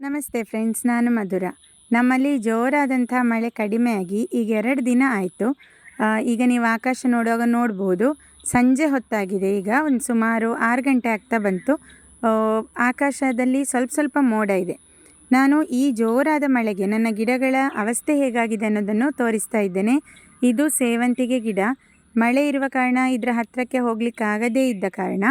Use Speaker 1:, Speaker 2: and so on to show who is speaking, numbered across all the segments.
Speaker 1: ನಮಸ್ತೆ ಫ್ರೆಂಡ್ಸ್, ನಾನು ಮಧುರ. ನಮ್ಮಲ್ಲಿ ಜೋರಾದಂಥ ಮಳೆ ಕಡಿಮೆಯಾಗಿ ಈಗ ಎರಡು ದಿನ ಆಯಿತು. ಈಗ ನೀವು ಆಕಾಶ ನೋಡುವಾಗ ನೋಡ್ಬೋದು, ಸಂಜೆ ಹೊತ್ತಾಗಿದೆ. ಈಗ ಒಂದು ಸುಮಾರು ಆರು ಗಂಟೆ ಆಗ್ತಾ ಬಂತು. ಆಕಾಶದಲ್ಲಿ ಸ್ವಲ್ಪ ಸ್ವಲ್ಪ ಮೋಡ ಇದೆ. ನಾನು ಈ ಜೋರಾದ ಮಳೆಗೆ ನನ್ನ ಗಿಡಗಳ ಅವಸ್ಥೆ ಹೇಗಾಗಿದೆ ಅನ್ನೋದನ್ನು ತೋರಿಸ್ತಾ ಇದ್ದೇನೆ. ಇದು ಸೇವಂತಿಗೆ ಗಿಡ. ಮಳೆ ಇರುವ ಕಾರಣ ಇದರ ಹತ್ತಿರಕ್ಕೆ ಹೋಗ್ಲಿಕ್ಕಾಗದೇ ಇದ್ದ ಕಾರಣ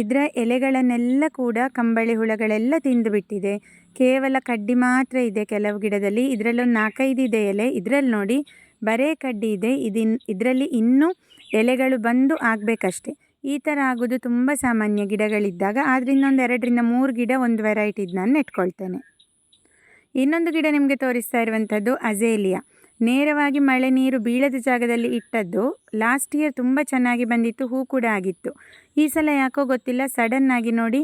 Speaker 1: ಇದರ ಎಲೆಗಳನ್ನೆಲ್ಲ ಕೂಡ ಕಂಬಳಿ ಹುಳಗಳೆಲ್ಲ ತಿಂದು ಬಿಟ್ಟಿದೆ ಕೇವಲ ಕಡ್ಡಿ ಮಾತ್ರ ಇದೆ ಕೆಲವು ಗಿಡದಲ್ಲಿ. ಇದರಲ್ಲೊಂದು ನಾಲ್ಕೈದು ಇದೆ ಎಲೆ. ಇದರಲ್ಲಿ ನೋಡಿ ಬರೇ ಕಡ್ಡಿ ಇದೆ. ಇದಿನ್, ಇದರಲ್ಲಿ ಇನ್ನೂ ಎಲೆಗಳು ಬಂದು ಆಗಬೇಕಷ್ಟೆ. ಈ ಥರ ಆಗೋದು ತುಂಬ ಸಾಮಾನ್ಯ ಗಿಡಗಳಿದ್ದಾಗ. ಆದ್ದರಿಂದ ಒಂದು ಎರಡರಿಂದ ಮೂರು ಗಿಡ ಒಂದು ವೆರೈಟಿದು ನಾನು ನೆಟ್ಕೊಳ್ತೇನೆ. ಇನ್ನೊಂದು ಗಿಡ ನಿಮಗೆ ತೋರಿಸ್ತಾ ಇರುವಂಥದ್ದು ಅಜೇಲಿಯಾ. ನೇರವಾಗಿ ಮಳೆ ನೀರು ಬೀಳದ ಜಾಗದಲ್ಲಿ ಇಟ್ಟದ್ದು ಲಾಸ್ಟ್ ಇಯರ್ ತುಂಬ ಚೆನ್ನಾಗಿ ಬಂದಿತ್ತು, ಹೂ ಕೂಡ ಆಗಿತ್ತು. ಈ ಸಲ ಯಾಕೋ ಗೊತ್ತಿಲ್ಲ ಸಡನ್ನಾಗಿ ನೋಡಿ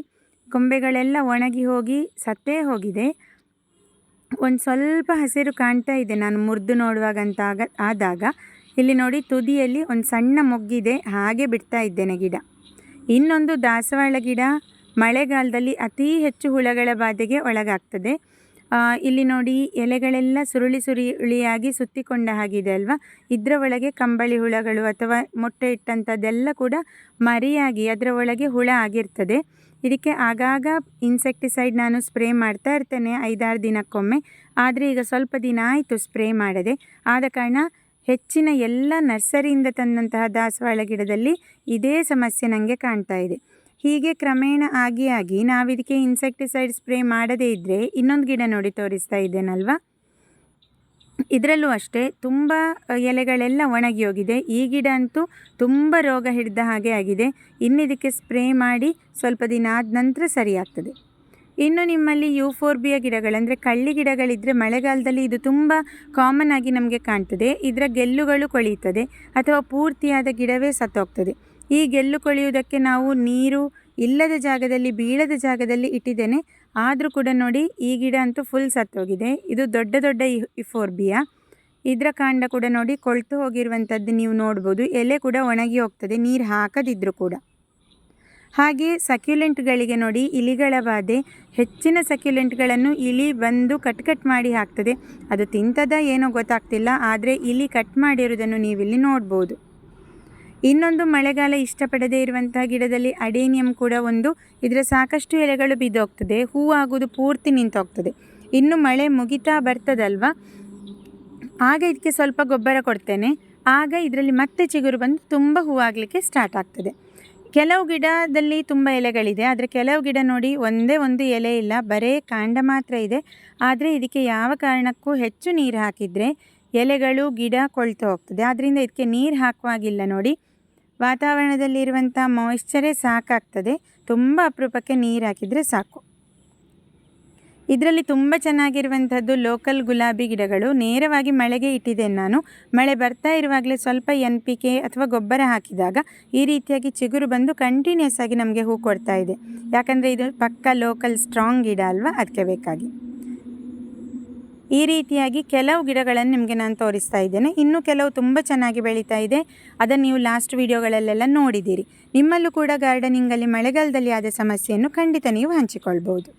Speaker 1: ಕೊಂಬೆಗಳೆಲ್ಲ ಒಣಗಿ ಹೋಗಿ ಸತ್ತೇ ಹೋಗಿದೆ. ಒಂದು ಸ್ವಲ್ಪ ಹಸಿರು ಕಾಣ್ತಾ ಇದೆ, ನಾನು ಮುರಿದು ನೋಡುವಾಗಂತ ಆಗ, ಆದಾಗ. ಇಲ್ಲಿ ನೋಡಿ ತುದಿಯಲ್ಲಿ ಒಂದು ಸಣ್ಣ ಮೊಗ್ಗಿದೆ, ಹಾಗೆ ಬಿಡ್ತಾ ಇದ್ದೇನೆ ಗಿಡ. ಇನ್ನೊಂದು ದಾಸವಾಳ ಗಿಡ ಮಳೆಗಾಲದಲ್ಲಿ ಅತೀ ಹೆಚ್ಚು ಹುಳಗಳ ಬಾಧೆಗೆ ಒಳಗಾಗ್ತದೆ. ಇಲ್ಲಿ ನೋಡಿ, ಎಲೆಗಳೆಲ್ಲ ಸುರುಳಿ ಸುರುಳಿಯಾಗಿ ಸುತ್ತಿಕೊಂಡ ಹಾಗಿದೆ ಅಲ್ವಾ? ಇದರ ಒಳಗೆ ಕಂಬಳಿ ಹುಳಗಳು ಅಥವಾ ಮೊಟ್ಟೆ ಇಟ್ಟಂಥದ್ದೆಲ್ಲ ಕೂಡ ಮರಿಯಾಗಿ ಅದರ ಒಳಗೆ ಹುಳ ಆಗಿರ್ತದೆ. ಇದಕ್ಕೆ ಆಗಾಗ ಇನ್ಸೆಕ್ಟಿಸೈಡ್ ನಾನು ಸ್ಪ್ರೇ ಮಾಡ್ತಾ ಇರ್ತೇನೆ ಐದಾರು ದಿನಕ್ಕೊಮ್ಮೆ. ಆದರೆ ಈಗ ಸ್ವಲ್ಪ ದಿನ ಆಯಿತು ಸ್ಪ್ರೇ ಮಾಡದೆ. ಆದ ಕಾರಣ ಹೆಚ್ಚಿನ ಎಲ್ಲ ನರ್ಸರಿಯಿಂದ ತಂದಂತಹ ದಾಸವಾಳ ಗಿಡದಲ್ಲಿ ಇದೇ ಸಮಸ್ಯೆ ನನಗೆ ಕಾಣ್ತಾ ಇದೆ. ಹೀಗೆ ಕ್ರಮೇಣ ಆಗಿ ಆಗಿ ನಾವಿದಕ್ಕೆ ಇನ್ಸೆಕ್ಟಿಸೈಡ್ ಸ್ಪ್ರೇ ಮಾಡದೇ ಇದ್ದರೆ ಇನ್ನೊಂದು ಗಿಡ ನೋಡಿ ತೋರಿಸ್ತಾ ಇದ್ದೇನಲ್ವಾ? ಇದರಲ್ಲೂ ಅಷ್ಟೇ, ತುಂಬ ಎಲೆಗಳೆಲ್ಲ ಒಣಗಿ ಹೋಗಿದೆ. ಈ ಗಿಡ ಅಂತೂ ತುಂಬ ರೋಗ ಹಿಡಿದ ಹಾಗೆ ಆಗಿದೆ. ಇನ್ನಿದಕ್ಕೆ ಸ್ಪ್ರೇ ಮಾಡಿ ಸ್ವಲ್ಪ ದಿನ ಆದ ನಂತರ ಸರಿಯಾಗ್ತದೆ ಇನ್ನು ನಿಮ್ಮಲ್ಲಿ ಯೂಫೋರ್ಬಿಯಾ ಗಿಡಗಳಂದರೆ ಕಳ್ಳಿ ಗಿಡಗಳಿದ್ದರೆ ಮಳೆಗಾಲದಲ್ಲಿ ಇದು ತುಂಬ ಕಾಮನ್ ಆಗಿ ನಮಗೆ ಕಾಣ್ತದೆ. ಇದರ ಗೆಲ್ಲುಗಳು ಕೊಳೆಯುತ್ತದೆ, ಅಥವಾ ಪೂರ್ತಿಯಾದ ಗಿಡವೇ ಸತ್ತೋಗ್ತದೆ. ಈ ಗೆಲ್ಲು ಕೊಳೆಯುವುದಕ್ಕೆ ನಾವು ನೀರು ಇಲ್ಲದ ಜಾಗದಲ್ಲಿ, ಬೀಳದ ಜಾಗದಲ್ಲಿ ಇಟ್ಟಿದ್ದೇನೆ. ಆದರೂ ಕೂಡ ನೋಡಿ, ಈ ಗಿಡ ಅಂತೂ ಫುಲ್ ಸತ್ತೋಗಿದೆ. ಇದು ದೊಡ್ಡ ದೊಡ್ಡ ಇಫೋರ್ಬಿಯಾ. ಇದರ ಕಾಂಡ ಕೂಡ ನೋಡಿ ಕೊಳ್ತು ಹೋಗಿರುವಂಥದ್ದು ನೀವು ನೋಡ್ಬೋದು. ಎಲೆ ಕೂಡ ಒಣಗಿ ಹೋಗ್ತದೆ, ನೀರು ಹಾಕದಿದ್ದರೂ ಕೂಡ. ಹಾಗೆ ಸಕ್ಯುಲೆಂಟ್ಗಳಿಗೆ ನೋಡಿ, ಇಲಿಗಳ ಬಾಧೆ. ಹೆಚ್ಚಿನ ಸಕ್ಯುಲೆಂಟ್ಗಳನ್ನು ಇಲಿ ಬಂದು ಕಟ್ ಕಟ್ ಮಾಡಿ ಹಾಕ್ತದೆ. ಅದು ತಿಂತದ ಏನೋ ಗೊತ್ತಾಗ್ತಿಲ್ಲ, ಆದರೆ ಇಲಿ ಕಟ್ ಮಾಡಿರೋದನ್ನು ನೀವಿಲ್ಲಿ ನೋಡ್ಬೋದು. ಇನ್ನೊಂದು ಮಳೆಗಾಲ ಇಷ್ಟಪಡದೇ ಇರುವಂತಹ ಗಿಡದಲ್ಲಿ ಅಡೇನಿಯಂ ಕೂಡ ಒಂದು. ಇದರ ಸಾಕಷ್ಟು ಎಲೆಗಳು ಬಿದ್ದೋಗ್ತದೆ. ಹೂ ಆಗೋದು ಪೂರ್ತಿ ನಿಂತೋಗ್ತದೆ. ಇನ್ನು ಮಳೆ ಮುಗಿತಾ ಬರ್ತದಲ್ವಾ? ಆಗ ಇದಕ್ಕೆ ಸ್ವಲ್ಪ ಗೊಬ್ಬರ ಕೊಡ್ತೇನೆ. ಆಗ ಇದರಲ್ಲಿ ಮತ್ತೆ ಚಿಗುರು ಬಂದು ತುಂಬ ಹೂವಾಗಲಿಕ್ಕೆ ಸ್ಟಾರ್ಟ್ ಆಗ್ತದೆ. ಕೆಲವು ಗಿಡದಲ್ಲಿ ತುಂಬ ಎಲೆಗಳಿದೆ. ಆದರೆ ಕೆಲವು ಗಿಡ ನೋಡಿ ಒಂದೇ ಒಂದು ಎಲೆ ಇಲ್ಲ. ಬರೇ ಕಾಂಡ ಮಾತ್ರ ಇದೆ. ಆದರೆ ಇದಕ್ಕೆ ಯಾವ ಕಾರಣಕ್ಕೂ ಹೆಚ್ಚು ನೀರು ಹಾಕಿದರೆ ಎಲೆಗಳು ಗಿಡ ಕೊಳ್ತು ಹೋಗ್ತದೆ. ಆದ್ದರಿಂದ ಇದಕ್ಕೆ ನೀರು ಹಾಕುವಾಗಿಲ್ಲ ನೋಡಿ. ವಾತಾವರಣದಲ್ಲಿರುವಂಥ ಮಾಯಿಶ್ಚರೇ ಸಾಕಾಗ್ತದೆ. ತುಂಬ ಅಪರೂಪಕ್ಕೆ ನೀರು ಹಾಕಿದರೆ ಸಾಕು. ಇದರಲ್ಲಿ ತುಂಬ ಚೆನ್ನಾಗಿರುವಂಥದ್ದು ಲೋಕಲ್ ಗುಲಾಬಿ ಗಿಡಗಳು. ನೇರವಾಗಿ ಮಳೆಗೆ ಇಟ್ಟಿದ್ದೇನೆ ನಾನು. ಮಳೆ ಬರ್ತಾ ಇರುವಾಗಲೇ ಸ್ವಲ್ಪ ಎನ್ ಪಿ ಕೆ ಅಥವಾ ಗೊಬ್ಬರ ಹಾಕಿದಾಗ ಈ ರೀತಿಯಾಗಿ ಚಿಗುರು ಬಂದು ಕಂಟಿನ್ಯೂಸ್ ಆಗಿ ನಮಗೆ ಹೂ ಕೊಡ್ತಾ ಇದೆ. ಯಾಕಂದರೆ ಇದು ಪಕ್ಕ ಲೋಕಲ್ ಸ್ಟ್ರಾಂಗ್ ಗಿಡ ಅಲ್ವಾ? ಅದಕ್ಕೆ ಬೇಕಾಗಿ. ಈ ರೀತಿಯಾಗಿ ಕೆಲವು ಗಿಡಗಳನ್ನು ನಿಮಗೆ ನಾನು ತೋರಿಸ್ತಾ ಇದ್ದೇನೆ. ಇನ್ನು ಕೆಲವು ತುಂಬ ಚೆನ್ನಾಗಿ ಬೆಳೀತಾ ಇದೆ. ಅದನ್ನು ನೀವು ಲಾಸ್ಟ್ ವೀಡಿಯೋಗಳಲ್ಲೆಲ್ಲ ನೋಡಿದ್ದೀರಿ. ನಿಮ್ಮಲ್ಲೂ ಕೂಡ ಗಾರ್ಡನಿಂಗಲ್ಲಿ ಮಳೆಗಾಲದಲ್ಲಿ ಆದ ಸಮಸ್ಯೆಯನ್ನು ಖಂಡಿತ ನೀವು ಹಂಚಿಕೊಳ್ಬೋದು